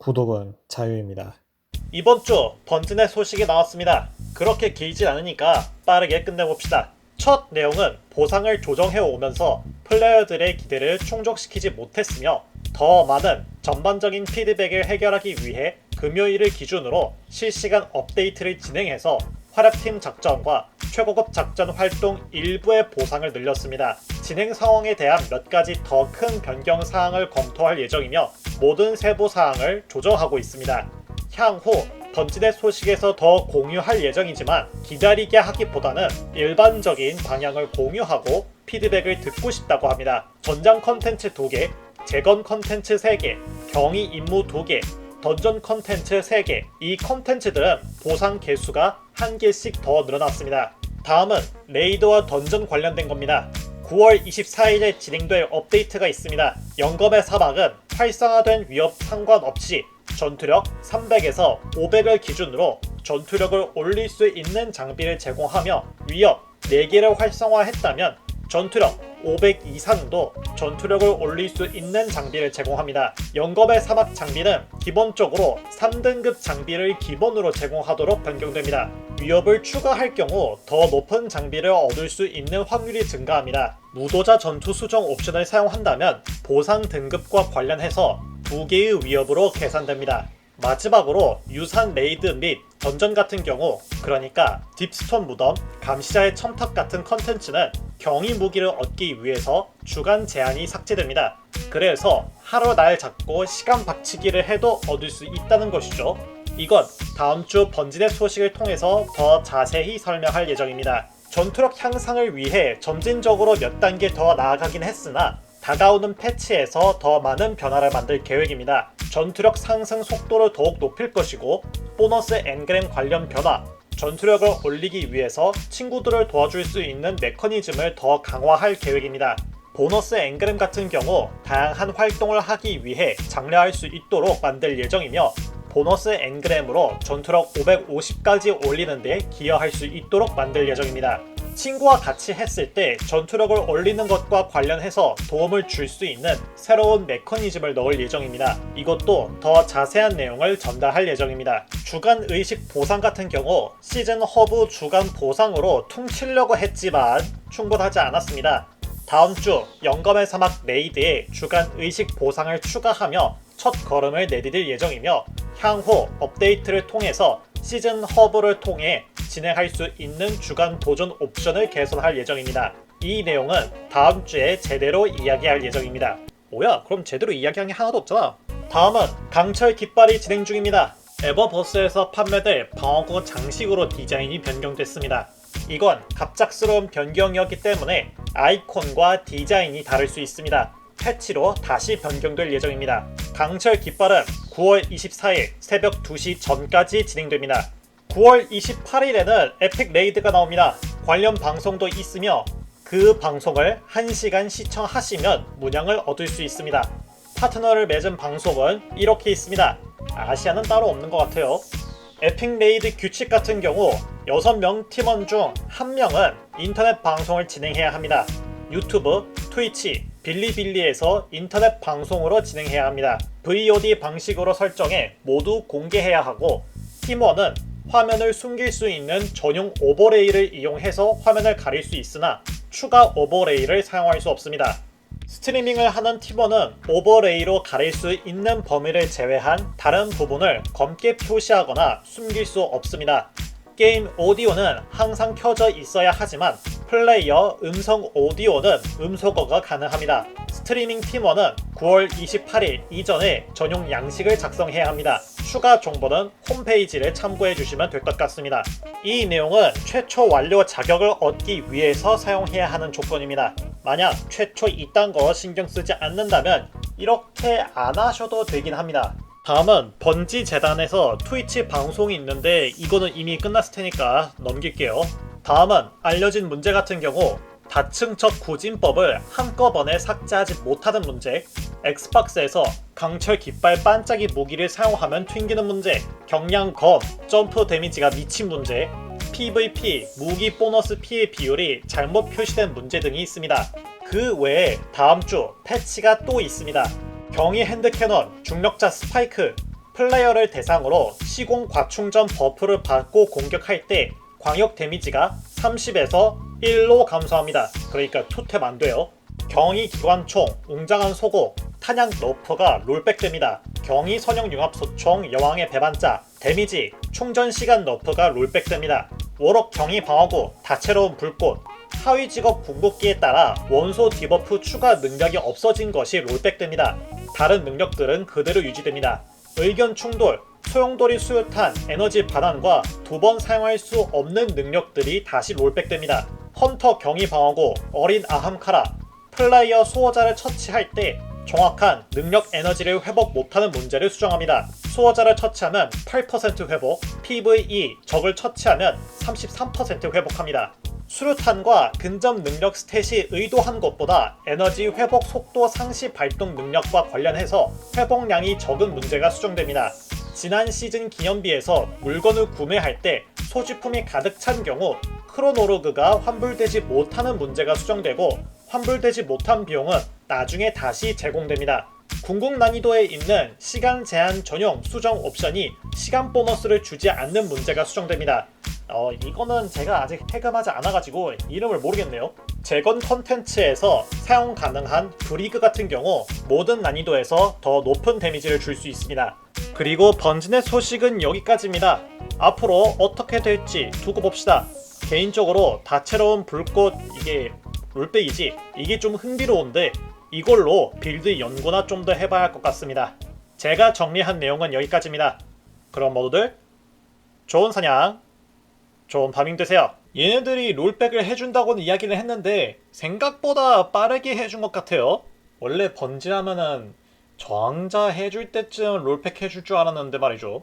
구독은 자유입니다. 이번 주 번즈넷 소식이 나왔습니다. 그렇게 길지 않으니까 빠르게 끝내봅시다. 첫 내용은 보상을 조정해 오면서 플레이어들의 기대를 충족시키지 못했으며 더 많은 전반적인 피드백을 해결하기 위해 금요일을 기준으로 실시간 업데이트를 진행해서 활약팀 작전과 최고급 작전 활동 일부의 보상을 늘렸습니다. 진행 상황에 대한 몇 가지 더 큰 변경 사항을 검토할 예정이며 모든 세부 사항을 조정하고 있습니다. 향후 번지넷 소식에서 더 공유할 예정이지만 기다리게 하기보다는 일반적인 방향을 공유하고 피드백을 듣고 싶다고 합니다. 전장 컨텐츠 2개, 재건 컨텐츠 3개, 경위 임무 2개, 던전 컨텐츠 3개. 이 컨텐츠들은 보상 개수가 한 개씩 더 늘어났습니다. 다음은 레이드와 던전 관련된 겁니다. 9월 24일에 진행될 업데이트가 있습니다. 영검의 사막은 활성화된 위협 상관없이 전투력 300에서 500을 기준으로 전투력을 올릴 수 있는 장비를 제공하며 위협 4개를 활성화했다면 전투력 500 이상도 전투력을 올릴 수 있는 장비를 제공합니다. 영검의 사막 장비는 기본적으로 3등급 장비를 기본으로 제공하도록 변경됩니다. 위협을 추가할 경우 더 높은 장비를 얻을 수 있는 확률이 증가합니다. 무도자 전투 수정 옵션을 사용한다면 보상 등급과 관련해서 두 개의 위협으로 계산됩니다. 마지막으로 유산 레이드 및 던전 같은 경우 그러니까 딥스톤 무덤, 감시자의 첨탑 같은 컨텐츠는 경이 무기를 얻기 위해서 주간 제한이 삭제됩니다. 그래서 하루 날 잡고 시간 박치기를 해도 얻을 수 있다는 것이죠. 이건 다음 주 번진의 소식을 통해서 더 자세히 설명할 예정입니다. 전투력 향상을 위해 점진적으로 몇 단계 더 나아가긴 했으나 다가오는 패치에서 더 많은 변화를 만들 계획입니다. 전투력 상승 속도를 더욱 높일 것이고 보너스 엔그램 관련 변화, 전투력을 올리기 위해서 친구들을 도와줄 수 있는 메커니즘을 더 강화할 계획입니다. 보너스 엔그램 같은 경우 다양한 활동을 하기 위해 장려할 수 있도록 만들 예정이며 보너스 엔그램으로 전투력 550까지 올리는 데 기여할 수 있도록 만들 예정입니다. 친구와 같이 했을 때 전투력을 올리는 것과 관련해서 도움을 줄 수 있는 새로운 메커니즘을 넣을 예정입니다. 이것도 더 자세한 내용을 전달할 예정입니다. 주간 의식 보상 같은 경우 시즌 허브 주간 보상으로 퉁치려고 했지만 충분하지 않았습니다. 다음 주 영검의 사막 레이드에 주간 의식 보상을 추가하며 첫 걸음을 내디딜 예정이며 향후 업데이트를 통해서 시즌 허브를 통해 진행할 수 있는 주간 도전 옵션을 개선할 예정입니다. 이 내용은 다음 주에 제대로 이야기할 예정입니다. 뭐야? 그럼 제대로 이야기한 게 하나도 없잖아. 다음은 강철 깃발이 진행 중입니다. 에버버스에서 판매될 방어구 장식으로 디자인이 변경됐습니다. 이건 갑작스러운 변경이었기 때문에 아이콘과 디자인이 다를 수 있습니다. 패치로 다시 변경될 예정입니다. 강철 깃발은 9월 24일 새벽 2시 전까지 진행됩니다. 9월 28일에는 에픽 레이드가 나옵니다. 관련 방송도 있으며 그 방송을 1시간 시청하시면 문양을 얻을 수 있습니다. 파트너를 맺은 방송은 이렇게 있습니다. 아시아는 따로 없는 것 같아요. 에픽 레이드 규칙 같은 경우 6명 팀원 중 1명은 인터넷 방송을 진행해야 합니다. 유튜브, 트위치, 빌리빌리에서 인터넷 방송으로 진행해야 합니다. VOD 방식으로 설정해 모두 공개해야 하고 팀원은 화면을 숨길 수 있는 전용 오버레이를 이용해서 화면을 가릴 수 있으나 추가 오버레이를 사용할 수 없습니다. 스트리밍을 하는 팀원은 오버레이로 가릴 수 있는 범위를 제외한 다른 부분을 검게 표시하거나 숨길 수 없습니다. 게임 오디오는 항상 켜져 있어야 하지만 플레이어 음성 오디오는 음소거가 가능합니다. 스트리밍 팀원은 9월 28일 이전에 전용 양식을 작성해야 합니다. 추가 정보는 홈페이지를 참고해 주시면 될 것 같습니다. 이 내용은 최초 완료 자격을 얻기 위해서 사용해야 하는 조건입니다. 만약 최초 이딴 거 신경 쓰지 않는다면 이렇게 안 하셔도 되긴 합니다. 다음은 번지 재단에서 트위치 방송이 있는데 이거는 이미 끝났을 테니까 넘길게요. 다음은 알려진 문제 같은 경우 다층적 구진법을 한꺼번에 삭제하지 못하는 문제, 엑스박스에서 강철 깃발 반짝이 무기를 사용하면 튕기는 문제, 경량 검, 점프 데미지가 미친 문제, PVP 무기 보너스 피해 비율이 잘못 표시된 문제 등이 있습니다. 그 외에 다음 주 패치가 또 있습니다. 경위 핸드캐논, 중력자 스파이크, 플레이어를 대상으로 시공 과충전 버프를 받고 공격할 때 광역 데미지가 30에서 1로 감소합니다. 그러니까 투탭 안 돼요. 경이 기관총, 웅장한 소고, 탄약 너프가 롤백됩니다. 경이 선형 융합 소총, 여왕의 배반자, 데미지, 충전 시간 너프가 롤백됩니다. 워럭 경이 방어구, 다채로운 불꽃, 하위 직업 궁극기에 따라 원소 디버프 추가 능력이 없어진 것이 롤백됩니다. 다른 능력들은 그대로 유지됩니다. 의견 충돌, 소용돌이 수류탄, 에너지 반환과 두 번 사용할 수 없는 능력들이 다시 롤백됩니다. 헌터 경이 방어구, 어린 아함카라, 플레이어 수호자를 처치할 때 정확한 능력 에너지를 회복 못하는 문제를 수정합니다. 수호자를 처치하면 8% 회복, PVE 적을 처치하면 33% 회복합니다. 수류탄과 근접 능력 스탯이 의도한 것보다 에너지 회복 속도 상시 발동 능력과 관련해서 회복량이 적은 문제가 수정됩니다. 지난 시즌 기념비에서 물건을 구매할 때 소지품이 가득 찬 경우 크로노로그가 환불되지 못하는 문제가 수정되고 환불되지 못한 비용은 나중에 다시 제공됩니다. 궁극 난이도에 있는 시간 제한 전용 수정 옵션이 시간 보너스를 주지 않는 문제가 수정됩니다. 어, 이거는 제가 아직 해금하지 않아가지고 이름을 모르겠네요. 재건 컨텐츠에서 사용 가능한 브리그 같은 경우 모든 난이도에서 더 높은 데미지를 줄 수 있습니다. 그리고 번진의 소식은 여기까지입니다. 앞으로 어떻게 될지 두고 봅시다. 개인적으로 다채로운 불꽃 이게 롤백이지 이게 좀 흥미로운데 이걸로 빌드 연구나 좀 더 해봐야 할 것 같습니다. 제가 정리한 내용은 여기까지입니다. 그럼 모두들 좋은 사냥, 좋은 파밍 되세요. 얘네들이 롤백을 해준다고는 이야기를 했는데 생각보다 빠르게 해준 것 같아요. 원래 번지하면은 저항자 해줄 때쯤 롤팩 해줄 줄 알았는데 말이죠.